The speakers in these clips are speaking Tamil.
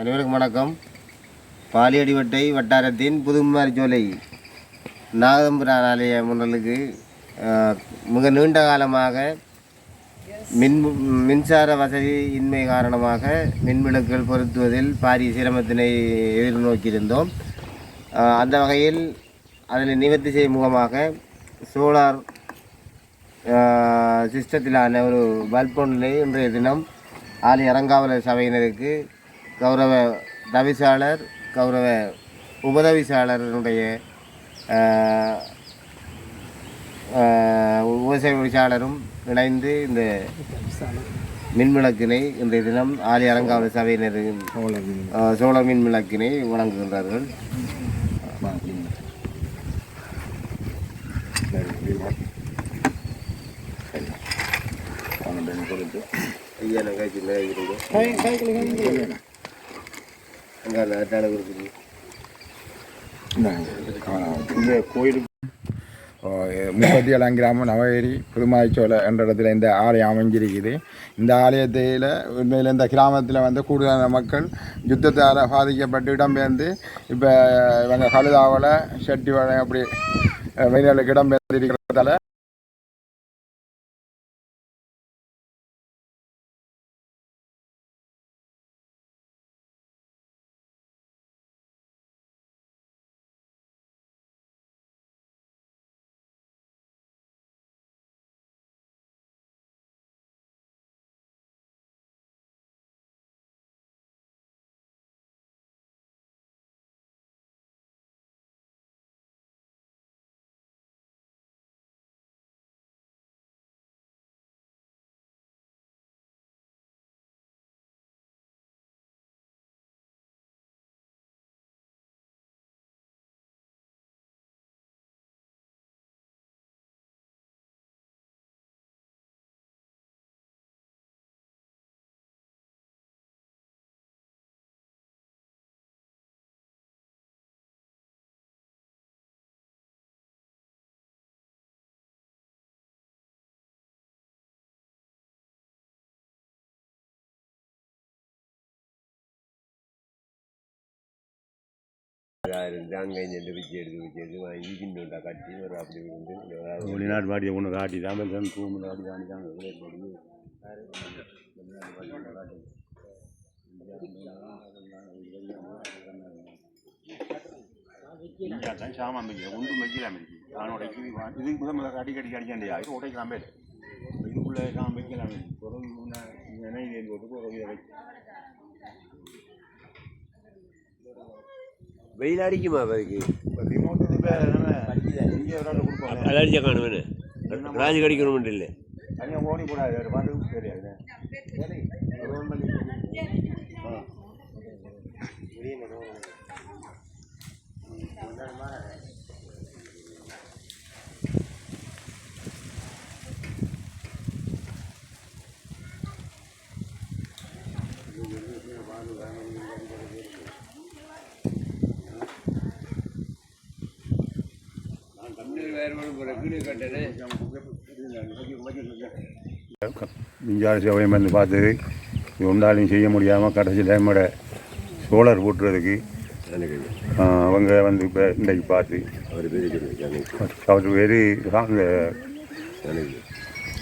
அனைவருக்கும் வணக்கம். பாலியடிவட்டை வட்டாரத்தின் புதுமாரிச்சோலை நாகதம்புரான் ஆலய முன்னலுக்கு மிக நீண்ட காலமாக மின் மின்சார வசதி இன்மை காரணமாக மின்விளக்குகள் பொருத்துவதில் பாரிய சிரமத்தினை எதிர்நோக்கியிருந்தோம். அந்த வகையில் அதனை நிவர்த்தி செய்யும் முகமாக சோலார் சிஸ்டத்திலான ஒரு பல்ப் ஒன்றை இன்றைய தினம் ஆலய அறங்காவலர் சபையினருக்கு கௌரவ தவிசாளர் கௌரவ உபதவிசாளருடைய விசாளரும் இணைந்து இந்த மின்விளக்கினை இன்றைய தினம் ஆலய அறங்காவலர் சபையினரின் ஆஹ், சோழர் மின் விளக்கினை வழங்குகின்றார்கள் ஐயா நான் காய்ச்சி கோயிலுக்கு முப்பத்தி ஏழாம் கிராமம் நவகிரி புதுமாய்ச்சோலை என்ற இடத்துல இந்த ஆலயம் அமைஞ்சிருக்குது. இந்த ஆலயத்தில் உண்மையில் இந்த கிராமத்தில் வந்து கூடுதலான மக்கள் யுத்தத்தால் பாதிக்கப்பட்டு இடம்பெயர்ந்து இப்போ இவங்க கழுதாவில் செட்டி வளம் அப்படி வெளிநாளுக்கு இடம்பெயர்ந்து அங்கே சென்று பிச்சை எடுத்து பிச்சை எடுத்து வாங்கி கிண்டுண்டா கட்டி ஒரு அப்படி இருந்து வெளிநாட்டு வாடியை ஒன்று காட்டி தான் பெருசாக ரூம் காட்டி காட்டி தான் சாமான் வைக்கல ஒன்றும் வைக்கலாம் இருக்கு நான் உடைக்கி இது முதல் முதல் அடிக்கடி அடிக்காண்டியா இது உடைக்கலாம். பேர் இதுக்குள்ளே சாமான் வைக்கலாம் பிறகு நினைவு போட்டு பிறகு இதை வெயில் அடிக்குமா அதுக்கு அலர்ஜியாக காணுவேன்னு ராஜு கடிக்கணும்னு இல்லை. தனியாக ஓடி கூடாது அது பாட்டு தெரியாது மின்சார சேவை வந்து பார்த்தது. இது ஒன்றாலையும் செய்ய முடியாமல் கடைசியில் டைமோட சோலார் போட்டுறதுக்கு அவங்க வந்து இப்போ இன்றைக்கு பார்த்து. அவர் பேர்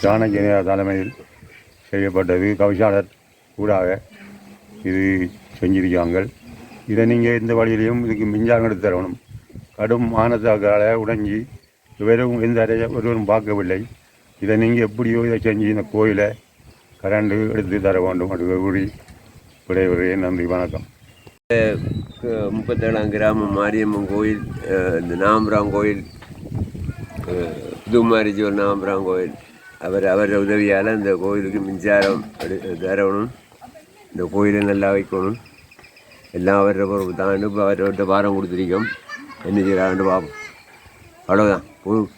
ஜானகியா தலைமையில் செய்யப்பட்டது. கவிசாளர் கூடாக இது செஞ்சிருக்காங்க. இதை நீங்கள் எந்த வழியிலையும் இதுக்கு மின்சாரம் எடுத்து தரணும். கடும் மானத்தாக்கால உடைஞ்சி இவரும் எந்த ஒருவரும் பார்க்கவில்லை. இதை நீங்கள் எப்படியோ இதை செஞ்சு இந்த கோயிலை கரண்டு எடுத்து தர வேண்டும் அது கூறி விடைபெறுகிறேன். நன்றி வணக்கம். முப்பத்தேழாம் கிராமம் மாரியம்மன் கோயில் இந்த நாம்பராம் கோயில் அஹ், புதுமாரிஜோர் நாம்பராம் கோயில் அவர் அவர் உதவியால் இந்த கோயிலுக்கு மின்சாரம் தரணும். இந்த கோயிலை நல்லா வைக்கணும். எல்லாம் அவரோட தான் இப்போ அவர்கிட்ட பாரம் கொடுத்துருக்கோம். என்ன செய்கிறான்னு பார்ப்போம் அவ்வளோதான் Woo.